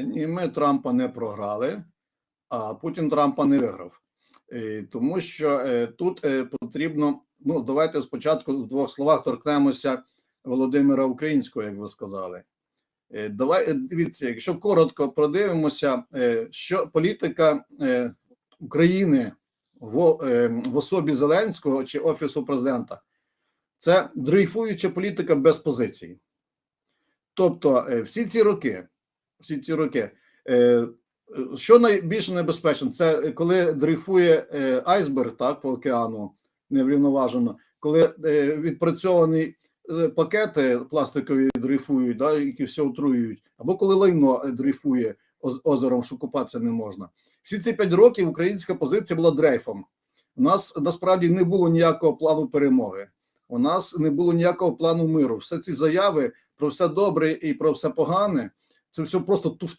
Ні, ми Трампа не програли, а Путін Трампа не виграв. Е, Тому що е, тут е, потрібно. Ну, давайте спочатку в двох словах торкнемося Володимира Українського, як ви сказали. Давай дивіться, якщо коротко продивимося, що політика України в, особі Зеленського чи Офісу президента це дрейфуюча політика без позиції. Тобто, всі ці роки, всі ці роки, е, е, що найбільш небезпечно, це коли дрейфує е, айсберг так по океану неврівноважено, коли е, відпрацьовані е, пакети пластикові дрейфують, да, які все отруюють, або коли лайно е, дрейфує оз- озером, що купатися не можна. Всі ці п'ять років українська позиція була дрейфом. У нас насправді не було ніякого плану перемоги. У нас не було ніякого плану миру. Все ці заяви про все добре і про все погане це все просто туфта.